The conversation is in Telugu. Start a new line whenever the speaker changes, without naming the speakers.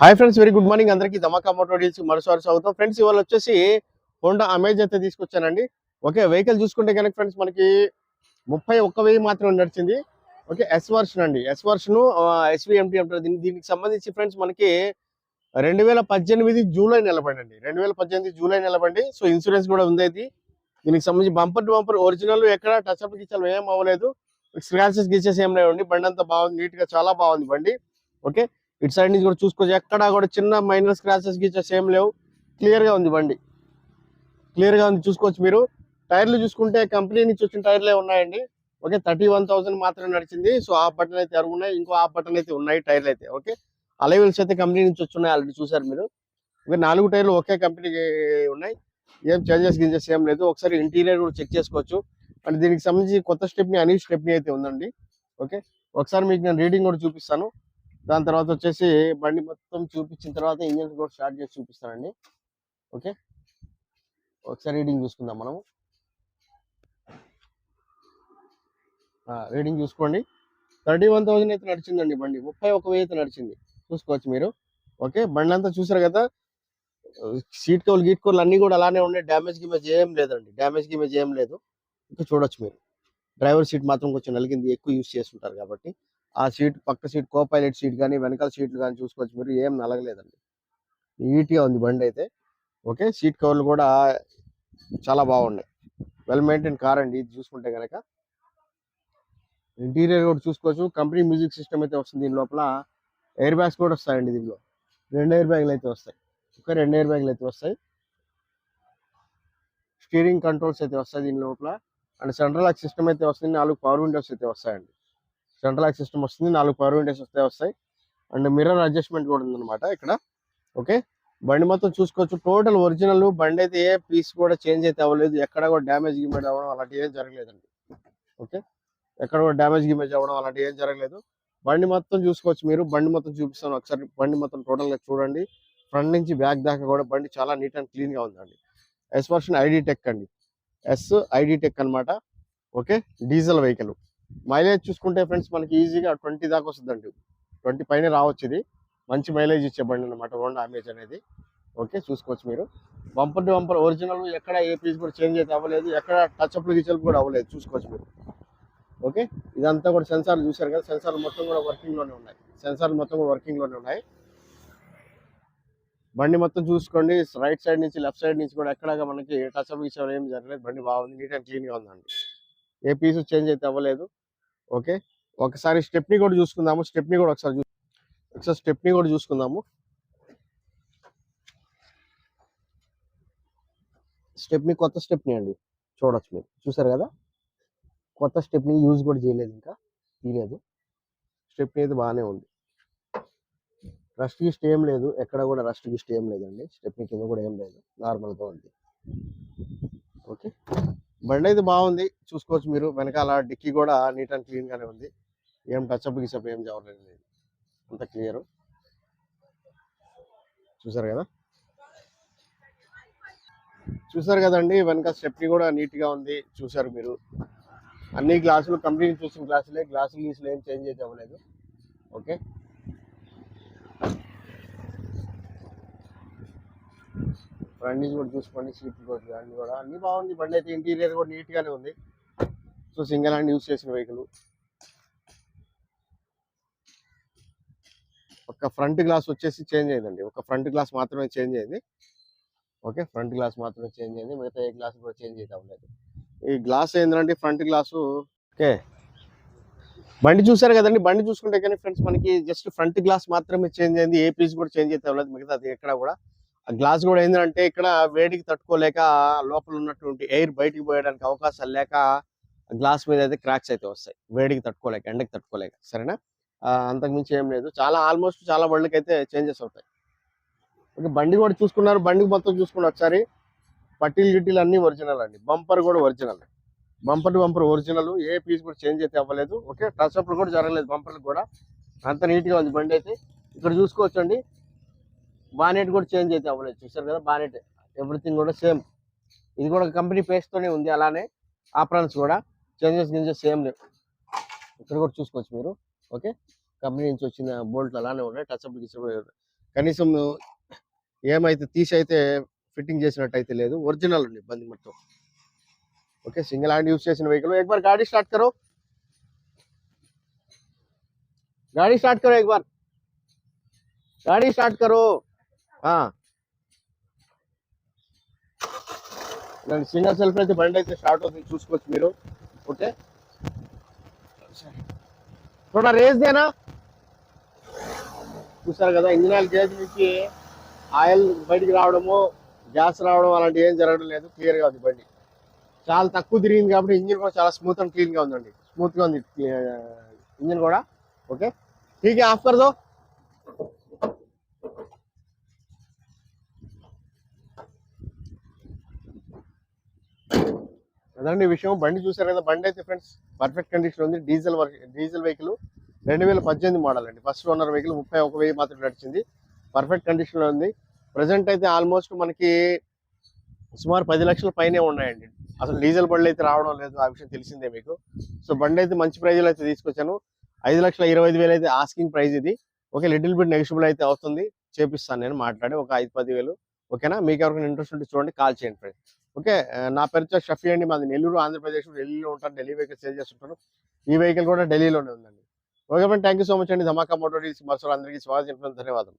Hi friends very good morning అందరికీ ధమాకా మోటో డీల్స్ మరోసారి స్వాగతం. ఫ్రెండ్స్ ఇవాళ వచ్చేసి హోండా అమేజ్ అయితే తీసుకొచ్చానండి. ఓకే వెహికల్ చూసుకుంటే కనుక ఫ్రెండ్స్ మనకి ముప్పై ఒక్క వెయ్యి మాత్రమే నడిచింది. ఓకే ఎస్ వర్షన్ అండి. ఎస్ వర్షను ఎస్విఎంటీ అంటారు. దీని దీనికి సంబంధించి ఫ్రెండ్స్ మనకి రెండు వేల పద్దెనిమిది జూలై నెలబండి అండి రెండు వేల పద్దెనిమిది జూలై నెలబండి సో ఇన్సూరెన్స్ కూడా ఉంది ఇది. దీనికి సంబంధించి బంపర్ టు బంపర్ ఒరిజినల్ ఎక్కడ టచ్ అప్ గిచ్చలు ఏం అవ్వలేదు. స్క్రాచెస్ గిచ్చేసి ఏం లేవండి. బండి అంతా బాగుంది నీట్గా చాలా బాగుంది బండి. ఓకే ఇటు సైడ్ నుంచి కూడా చూసుకోవచ్చు ఎక్కడా కూడా చిన్న మైనర్ స్క్రాచెస్ గీచెస్ ఏం లేవు. క్లియర్గా ఉంది బండి. క్లియర్గా ఉంది చూసుకోవచ్చు మీరు. టైర్లు చూసుకుంటే కంపెనీ నుంచి వచ్చిన టైర్లే ఉన్నాయండి. ఓకే థర్టీ వన్ థౌసండ్ మాత్రమే నడిచింది. సో ఆ బటన్ అయితే అరుగు ఉన్నాయి? ఇంకో ఆ బటన్ అయితే ఉన్నాయి టైర్లు అయితే ఓకే? అలైవెల్స్ అయితే కంపెనీ నుంచి వచ్చున్నాయి ఆల్రెడీ చూసారు మీరు. ఓకే నాలుగు టైర్లు ఒకే కంపెనీకి ఉన్నాయి. ఏం చేంజెస్ గింజెస్ ఏం లేదు. ఒకసారి ఇంటీరియర్ కూడా చెక్ చేసుకోవచ్చు. అండ్ దీనికి సంబంధించి కొత్త స్టెప్ని అని స్టెప్ని అయితే ఉందండి. ఓకే ఒకసారి మీకు నేను రీడింగ్ కూడా చూపిస్తాను. దాని తర్వాత వచ్చేసి బండి మొత్తం చూపించిన తర్వాత ఇంజన్ కూడా స్టార్ట్ చేసి చూపిస్తానండి. ఓకే? ఒకసారి రీడింగ్ చూసుకుందాం మనము. రీడింగ్ చూసుకోండి. థర్టీ వన్ థౌసండ్ అయితే నడిచిందండి బండి. ముప్పై ఒక వెయ్యి అయితే నడిచింది. చూసుకోవచ్చు మీరు. ఓకే? బండి అంతా చూసారు కదా? సీట్ కవర్లు గీట్ కవర్లు అన్నీ కూడా అలానే ఉన్నాయి. డ్యామేజ్ గిమేజ్ ఏం లేదండి. డ్యామేజ్ గిమేజ్ ఏం లేదు. ఇంకా చూడొచ్చు మీరు. డ్రైవర్ సీట్ మాత్రం కొంచెం నలిగింది. ఎక్కువ యూస్ చేస్తుంటారు కాబట్టి. ఆ సీట్ పక్క సీట్ కో పైలట్ సీట్ కానీ వెనకాల సీట్లు కానీ చూసుకోవచ్చు మీరు ఏం నలగలేదండి. నీట్గా ఉంది బండి అయితే ఓకే సీట్ కవర్లు కూడా చాలా బాగున్నాయి. వెల్ మెయింటైన్ కార్ అండి ఇది చూసుకుంటే కనుక ఇంటీరియర్ కూడా చూసుకోవచ్చు. కంపెనీ మ్యూజిక్ సిస్టమ్ అయితే వస్తుంది దీని లోపల. ఎయిర్ బ్యాగ్స్ కూడా వస్తాయండి దీనిలో. రెండు ఎయిర్ బ్యాగ్లు అయితే వస్తాయి. ఒక రెండు ఎయిర్ బ్యాగ్లు అయితే వస్తాయి. స్టీరింగ్ కంట్రోల్స్ అయితే వస్తాయి దీని లోపల. అండ్ సెంట్రల్ లాక్ సిస్టమ్ అయితే వస్తుంది. నాలుగు పవర్ విండోస్ అయితే వస్తాయండి. సెంట్రల్ లాక్ సిస్టమ్ వస్తుంది నాలుగు పవర్ విండోస్ వస్తే వస్తాయి. అండ్ మిర్రర్ అడ్జస్ట్మెంట్ కూడా ఉందన్నమాట ఇక్కడ. ఓకే? బండి మొత్తం చూసుకోవచ్చు. టోటల్ ఒరిజినల్ బండి అయితే ఏ పీస్ కూడా చేంజ్ అయితే అవ్వలేదు. ఎక్కడ కూడా డ్యామేజ్ గిమేజ్ అవ్వడం అలాంటి ఏం జరగలేదండి. ఓకే? ఎక్కడ కూడా డ్యామేజ్ గిమేజ్ అవ్వడం అలాంటి ఏం జరగలేదు. బండి మొత్తం చూసుకోవచ్చు మీరు. బండి మొత్తం చూపిస్తాను. ఒకసారి బండి మొత్తం టోటల్గా చూడండి. ఫ్రంట్ నుంచి బ్యాక్ దాకా కూడా బండి చాలా నీట్ అండ్ క్లీన్గా ఉందండి. ఎస్ వర్షన్ ఐడి టెక్ అండి. ఎస్ ఐడి టెక్ అన్నమాట. ఓకే? Diesel vehicle. మైలేజ్ చూసుకుంటే ఫ్రెండ్స్ మనకి ఈజీగా ట్వంటీ దాకా వస్తుందండి. ట్వంటీ పైన రావచ్చు ఇది మంచి మైలేజ్ ఇచ్చే బండి అనమాట హోండా అమేజ్ అనేది. ఓకే చూసుకోవచ్చు మీరు. బంపర్ టు బంపర్ ఒరిజినల్ ఎక్కడ ఏ పీస్ కూడా చేంజ్ అయితే అవ్వలేదు. ఎక్కడ టచ్ అప్లు గిచప్లు కూడా అవ్వలేదు. చూసుకోవచ్చు మీరు. ఓకే ఇదంతా కూడా సెన్సార్లు చూశారు కదా. సెన్సార్లు మొత్తం కూడా వర్కింగ్లోనే ఉన్నాయి. సెన్సార్లు మొత్తం కూడా వర్కింగ్లోనే ఉన్నాయి. బండి మొత్తం చూసుకోండి. రైట్ సైడ్ నుంచి లెఫ్ట్ సైడ్ నుంచి కూడా ఎక్కడ మనకి టచ్ అప్ గిచప్ ఏం జరగలేదు. బండి బాగుంది నీట్ అండ్ క్లీన్గా ఉందండి. ఏ పీస్ చేంజ్ అయితే అవ్వలేదు. ఓకే? ఒకసారి స్టెప్ని కూడా చూసుకుందాము. స్టెప్ని కూడా ఒకసారి చూ- ఒకసారి స్టెప్ని కూడా చూసుకుందాము. స్టెప్ని కొత్త స్టెప్ని అండి. చూడొచ్చు మీరు. చూసారు కదా? కొత్త స్టెప్ని యూజ్ కూడా చేయలేదు ఇంకా. తీయలేదు. స్టెప్ని అయితే బాగానే ఉంది. రస్ట్ గిస్ట్ ఏం లేదు. ఎక్కడ కూడా రస్ట్ గిస్ట్ ఏం లేదండి. స్టెప్ని కింద కూడా ఏం లేదు. నార్మల్గా ఉంది. ఓకే? బండి అయితే బాగుంది. చూసుకోవచ్చు మీరు. వెనకాల డిక్కీ కూడా నీట్ అండ్ క్లీన్గానే ఉంది. ఏం టచ్అప్ గిచప్ ఏం జవరలేదు లేదు అంత క్లియర్. చూసారు కదా? చూసారు కదండి? వెనక స్టెప్ని కూడా నీట్గా ఉంది. చూసారు మీరు. అన్ని గ్లాసులు కంపెనీ చూసిన గ్లాసులే. గ్లాసులు గీసులు ఏం చేంజ్ అయితే అవ్వలేదు. ఓకే? ఫ్రంట్ కూడా చూసుకోండి సీట్లు కూడా అన్ని కూడా. అన్నీ బాగుంది. బండి అయితే ఇంటీరియర్ కూడా నీట్గానే ఉంది. సో సింగిల్ హ్యాండ్ యూస్ చేసిన వెహికల్ ఒక ఫ్రంట్ గ్లాస్ వచ్చేసి చేంజ్ అయిందండి. ఒక ఫ్రంట్ గ్లాస్ మాత్రమే చేంజ్ అయింది. ఓకే ఫ్రంట్ గ్లాస్ మాత్రమే చేంజ్ అయింది. మిగతా ఏ గ్లాస్ కూడా చేంజ్ అయితే అవ్వలేదు ఈ గ్లాస్ ఏంటంటే ఫ్రంట్ గ్లాసు. ఓకే. బండి చూసారు కదండి. బండి చూసుకుంటే కానీ ఫ్రెండ్స్ మనకి జస్ట్ ఫ్రంట్ గ్లాస్ మాత్రమే చేంజ్ అయింది. ఏ పీస్ కూడా చేంజ్ అయితే అవ్వలేదు మిగతా అది ఎక్కడ కూడా. ఆ గ్లాస్ కూడా ఏంటంటే ఇక్కడ వేడికి తట్టుకోలేక లోపల ఉన్నటువంటి ఎయిర్ బయటికి పోయడానికి అవకాశాలు లేక గ్లాస్ మీద అయితే క్రాక్స్ అయితే వస్తాయి. వేడికి తట్టుకోలేక ఎండకి తట్టుకోలేక. సరేనా? అంతకుమించి ఏం లేదు. చాలా ఆల్మోస్ట్ చాలా బండ్లకి అయితే చేంజెస్ అవుతాయి. ఓకే బండి కూడా చూసుకున్నారు. బండి మొత్తం చూసుకున్నారు ఒకసారి పట్టీలు గిట్టీలు అన్ని ఒరిజినల్ అండి. బంపర్ కూడా ఒరిజినల్. Bumper bumper original. ఏ పీస్ కూడా చేంజ్ అయితే అవ్వలేదు. ఓకే టచ్ అప్లు కూడా జరగలేదు బంపర్లు కూడా. అంత నీట్గా ఉంది బండి అయితే. ఇక్కడ చూసుకోవచ్చండి. బానెట్ కూడా చేంజ్ అయితే అవ్వలేదు చూసారు కదా బానెట్ ఎవ్రీథింగ్ కూడా సేమ్ ఇది కూడా కంపెనీ పేస్ట్ తోనే ఉంది అలానే ఆపరాన్స్ కూడా చేంజెస్ గింజెస్ సేమ్ లేవు ఇక్కడ కూడా చూసుకోవచ్చు మీరు ఓకే కంపెనీ నుంచి వచ్చిన బోల్ట్లు అలానే ఉన్నాయి టచ్ అప్ కనీసం ఏమైతే తీసి అయితే ఫిట్టింగ్ చేసినట్టు అయితే లేదు ఒరిజినల్ ఉంది బండి మొత్తం ఓకే సింగిల్ హ్యాండ్ యూజ్ చేసిన వెహికల్ एक बार गाड़ी स्टार्ट करो गाड़ी स्टार्ट करो एक बार गाड़ी स्टार्ट करो हाँ సింగల్ సెల్ఫ్ అయితే బండి అయితే స్టార్ట్ అవుతుంది చూసుకోవచ్చు మీరు ఓకే थोड़ा रेस देना చూసారు కదా ఇంజిన్ ఆయిల్ గేజ్ నుంచి ఆయిల్ బయటికి రావడము గ్యాస్ రావడం అలాంటి ఏం జరగడం లేదు క్లియర్ గా ఉంది బండి చాలా తక్కువ తిరిగింది కాబట్టి ఇంజిన్ కూడా చాలా స్మూత్ అండ్ క్లీన్ గా ఉందండి స్మూత్ గా ఉంది ఇంజిన్ కూడా ఓకే ठीक है ऑफ कर दो అదండి విషయం. బండి చూసారు కదా బండి అయితే ఫ్రెండ్స్ పర్ఫెక్ట్ కండిషన్ ఉంది. డీజిల్ డీజిల్ వెహికల్ రెండు వేల పద్దెనిమిది మోడల్ అండి. ఫస్ట్ ఓనర్ వెహికల్ ముప్పై ఒక వెయ్యి మాత్రం నడిచింది. పర్ఫెక్ట్ కండిషన్లో ఉంది. ప్రజెంట్ అయితే ఆల్మోస్ట్ మనకి సుమారు పది లక్షల పైనే ఉన్నాయండి. అసలు డీజిల్ బండ్లు అయితే రావడం లేదు ఆ విషయం తెలిసిందే మీకు. సో బండి అయితే మంచి ప్రైజ్లో అయితే తీసుకొచ్చాను. ఐదు లక్షల ఇరవై ఐదు వేలు అయితే ఆస్కింగ్ ప్రైస్ ఇది. ఓకే లిటిల్ బిట్ నెగిషియబుల్ అయితే అవుతుంది. చేపిస్తాను నేను మాట్లాడి ఒక ఐదు పది వేలు. ఓకేనా? మీకు ఎవరికైనా ఇంట్రెస్ట్ ఉంటే చూడండి కాల్ చేయండి ఫ్రెండ్స్ ఓకే నా పేరు వచ్చి షఫీ అండి. మాది నెల్లూరు ఆంధ్రప్రదేశ్ ఢిల్లీలో ఉంటాను. ఢిల్లీ వెహికల్ సేల్ చేస్తుంటాను. ఈ వెహికల్ కూడా ఢిల్లీలోనే ఉందండి. Okay friend thank you so much అండి. ధమాకా మోటోడీస్ డీల్స్ అందరికీ స్వాగతం. ధన్యవాదాలు